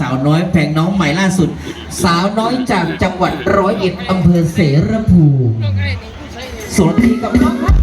สาวน้อยแพงน้องใหม่ล่าสุด สาวน้อยจากจังหวัดร้อยเอ็ดอำเภอเสรภูมิสนทีกับน้องพัช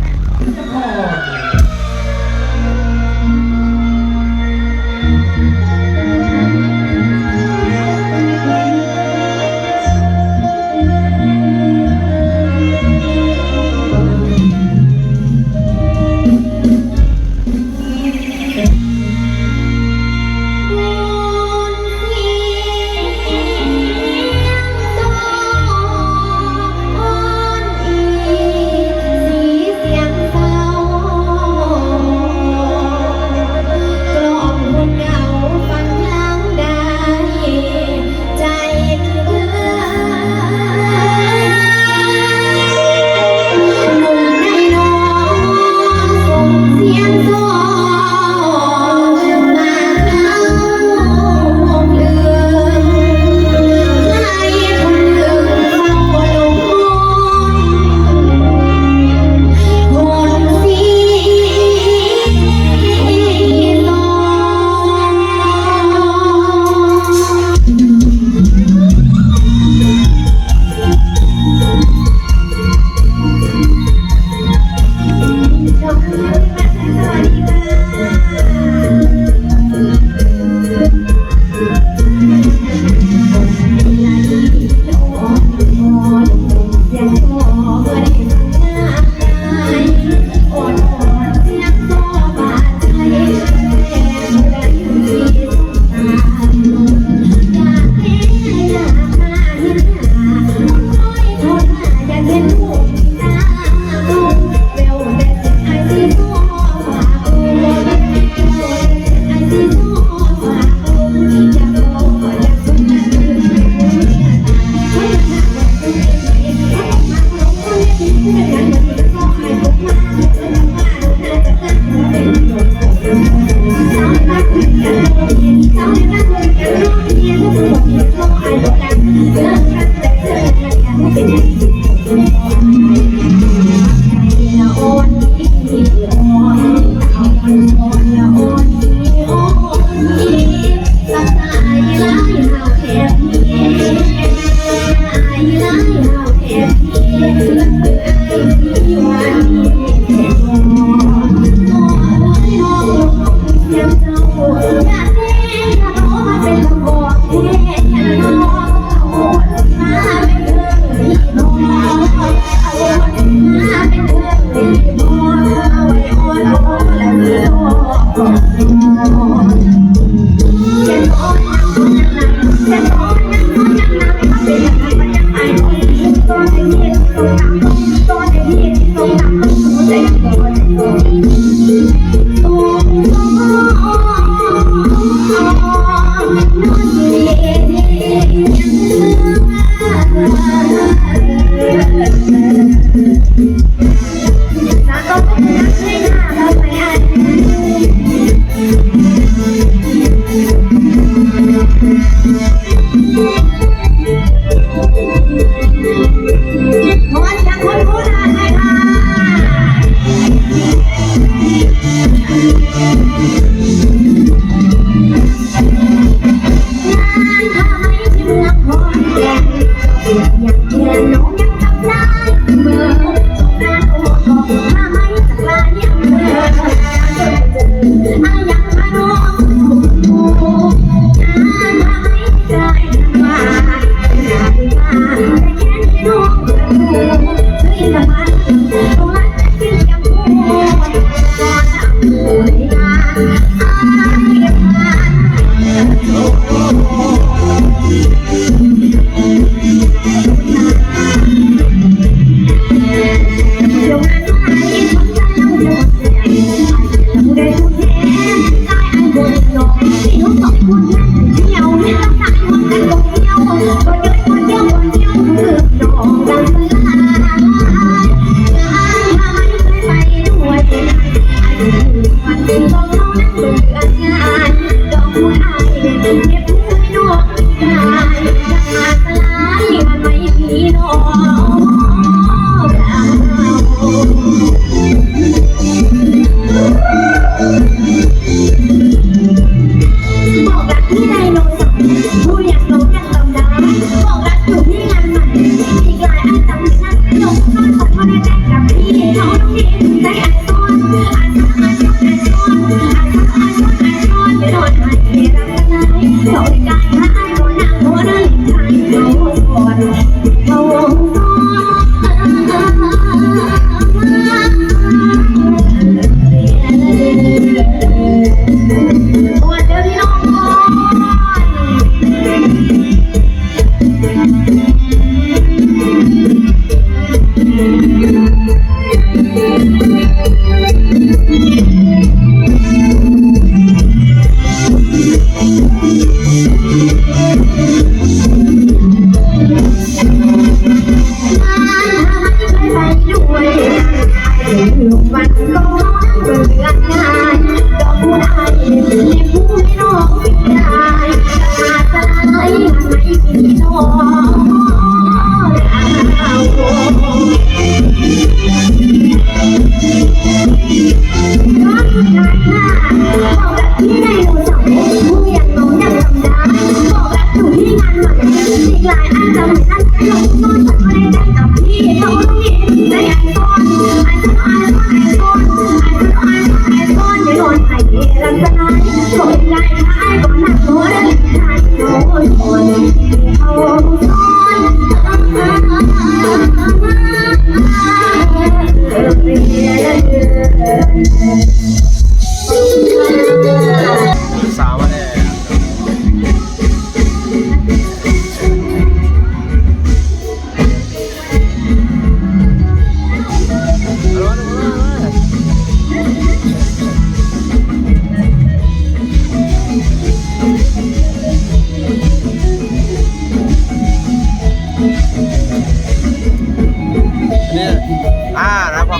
Oh, Yeah. เล็บหูไม่นอก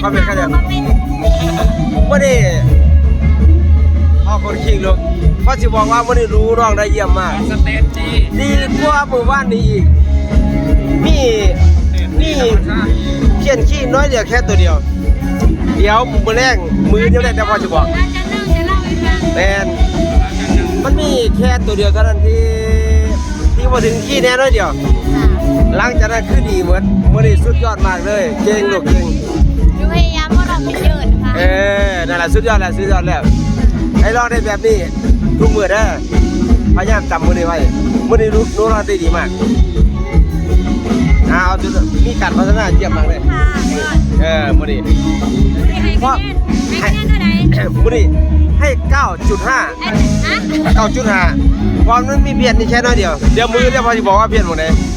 อมเมนต์เขาจะคอมเมนต์บ่ได้พ่อคนคิงลูกพ่อสิบอกว่าบ่ได้รู้น้องได้เยี่ยมมากสเตจดีดีกว่าหมู่บ้านนี้อีกมีมีเขียนขี้น้อยเดียวแค่ตัวเดียว เดี๋ยวมือแรงมือเดียวได้แต่พ่อจะบอกอาจารย์นึ่งจะเล่าให้ฟังแมนมันมีแค่ตัวเดียวเท่านั้นที่ที่มาถึงขี้แน่น้อยเดียว หลังจากนั้นคือดีเหมือนมันนี่สุดยอดมากเลย เก่งลูกเก่งดูพยายามว่าเราเป็นเยินค่ะเออนั่นแหละสุดยอดแล้วสุดยอดแล้วให้ลองได้แบบนี้ทุกมือเด้อพยายามจำมือนี้ไว้มือนี้รู้รู้รอดได้ดีมากเอาจุดมีการพัฒนาเยี่ยมมากเลยค่ะยอดเออมือนี้ให้คะแนนให้คะแนนเท่าไหร่มือนี้ให้9.5ไอ้ฮะ9.5ความนั้นมีเพี้ยนนี่แค่น้อยเดียว เดี๋ยวมือเดี๋ยวพอจะบอกว่าเพี้ยนหมดเลย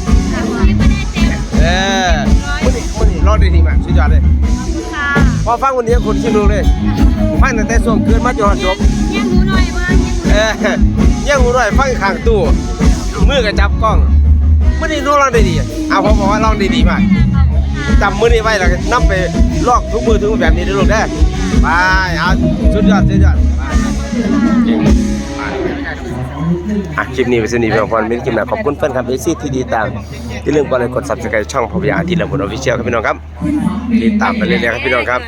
ที่คะแนน เต็มเออมือนี้มือนี้รอดได้ดีมากสุดยอดเลยค่ะพอฟังวันนี้คนคิดดูเลยฟังตั้งแต่ส่วงเกินมาจนจบยังหูหน่อยเบิ้งยังหูเออยังหูหน่อยฟังข้างตู้มือก็จับกล้องมือนี้รู้ลองได้ดีเอาผมบอกว่าลองได้ดีมากจำมือนี้ไว้แล้วก็นำไปลอกทุกมือทุกมือแบบนี้ได้อลูกได้อไปเอาสุดยอดสุดยอดไปเก่งไป อะคลิปนี้เป็นสนิทเพียงพอเป็นคลิปหนาขอบคุณแฟนครับเอซี่ที่ดีตามอย่าลืมกดไลเลยกด subscribe ช่องพบยาอาทิตย์ละบนออฟฟิเชียลครับพี่น้องครับติดตามไปเรื่อยๆครับพี่น้องครับ